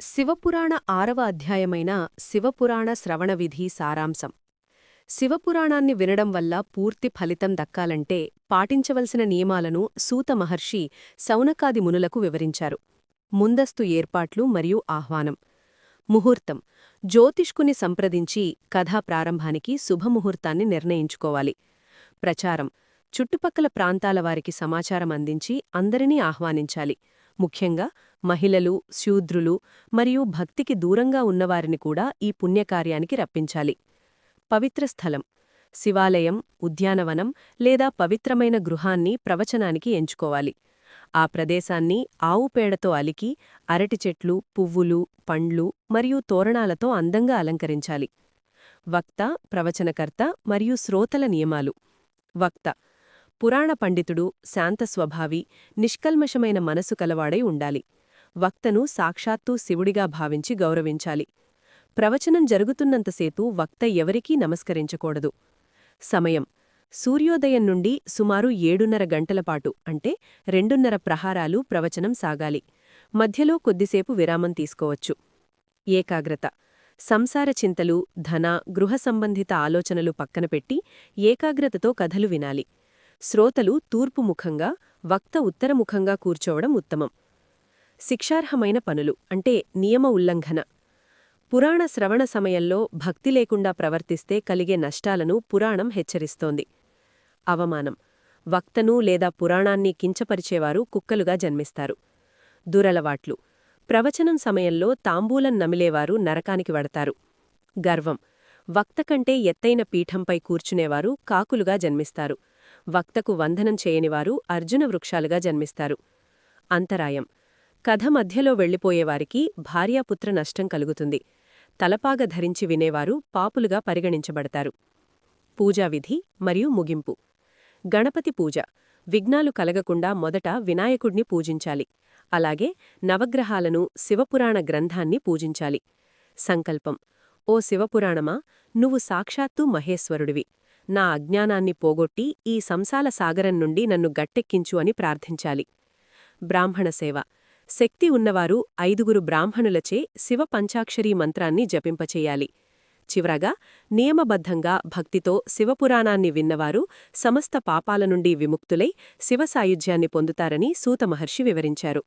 శివపురాణ ఆరవ అధ్యాయమైన శివపురాణ శ్రవణ విధి సారాంశం. శివపురాణాన్ని వినడం వల్ల పూర్తి ఫలితం దక్కాలంటే పాటించవలసిన నియమాలను సూత మహర్షి సౌనకాది మునులకు వివరించారు. ముందస్తు ఏర్పాట్లు మరియు ఆహ్వానం. ముహూర్తం. జ్యోతిష్కుని సంప్రదించి కథా ప్రారంభానికి శుభముహూర్తాన్ని నిర్ణయించుకోవాలి. ప్రచారం. చుట్టుపక్కల ప్రాంతాల వారికి సమాచారం అందించి అందరినీ ఆహ్వానించాలి. ముఖ్యంగా మహిళలు శూద్రులు మరియు భక్తికి దూరంగా ఉన్నవారిని కూడా ఈ పుణ్యకార్యానికి రప్పించాలి. పవిత్ర స్థలం శివాలయం ఉద్యానవనం లేదా పవిత్రమైన గృహాన్ని ప్రవచనానికి ఎంచుకోవాలి. ఆ ప్రదేశాన్ని ఆవు పేడతో అలికి అరటి చెట్లు పువ్వులు పండ్లు మరియు తోరణాలతో అందంగా అలంకరించాలి. వక్త ప్రవచనకర్త మరియు శ్రోతల నియమాలు. వక్త పురాణ పండితుడు శాంతస్వభావి నిష్కల్మషమైన మనసు కలవాడై ఉండాలి. వక్తను సాక్షాత్తూ శివుడిగా భావించి గౌరవించాలి. ప్రవచనం జరుగుతున్నంతసేపు వక్త ఎవరికీ నమస్కరించకూడదు. సమయం. సూర్యోదయం నుండి సుమారు ఏడున్నర గంటలపాటు అంటే రెండున్నర ప్రహారాలు ప్రవచనం సాగాలి. మధ్యలో కొద్దిసేపు విరామం తీసుకోవచ్చు. ఏకాగ్రత. సంసార చింతలు ధన గృహ సంబంధిత ఆలోచనలు పక్కనపెట్టి ఏకాగ్రతతో కథలు వినాలి. శ్రోతలు తూర్పుముఖంగా వక్త ఉత్తరముఖంగా కూర్చోవడం ఉత్తమం. శిక్షార్హమైన పనులు అంటే నియమ ఉల్లంఘన. పురాణ శ్రవణ సమయంలో భక్తి లేకుండా ప్రవర్తిస్తే కలిగే నష్టాలను పురాణం హెచ్చరిస్తోంది. అవమానం. వక్తను లేదా పురాణాన్ని కించపరిచేవారు కుక్కలుగా జన్మిస్తారు. దురలవాట్లు. ప్రవచనం సమయంలో తాంబూలం నమిలేవారు నరకానికి వడతారు. గర్వం. వక్త కంటే ఎత్తైన పీఠంపై కూర్చునేవారు కాకులుగా జన్మిస్తారు. వక్తకు వందనం చేయనివారు అర్జున వృక్షాలుగా జన్మిస్తారు. అంతరాయం. కథ మధ్యలో వెళ్ళిపోయేవారికి భార్యాపుత్ర నష్టం కలుగుతుంది. తలపాగ ధరించి వినేవారు పాపులుగా పరిగణించబడతారు. పూజావిధి మరియు ముగింపు. గణపతి పూజ. విఘ్నాలు కలగకుండా మొదట వినాయకుడిని పూజించాలి. అలాగే నవగ్రహాలను శివపురాణ గ్రంథాన్ని పూజించాలి. సంకల్పం. ఓ శివపురాణమా నువ్వు సాక్షాత్తు మహేశ్వరుడివి. నా అజ్ఞానాన్ని పోగొట్టి ఈ సంసాల సాగరం నుండి నన్ను గట్టెక్కించు అని ప్రార్థించాలి. బ్రాహ్మణ సేవ. శక్తి ఉన్నవారు ఐదుగురు బ్రాహ్మణులచే శివ పంచాక్షరీ మంత్రాన్ని జపింపచేయాలి. చివరగా నియమబద్ధంగా భక్తితో శివపురాణాన్ని విన్నవారు సమస్త పాపాల నుండి విముక్తులై శివసాయుధ్యాన్ని పొందుతారని సూతమహర్షి వివరించారు.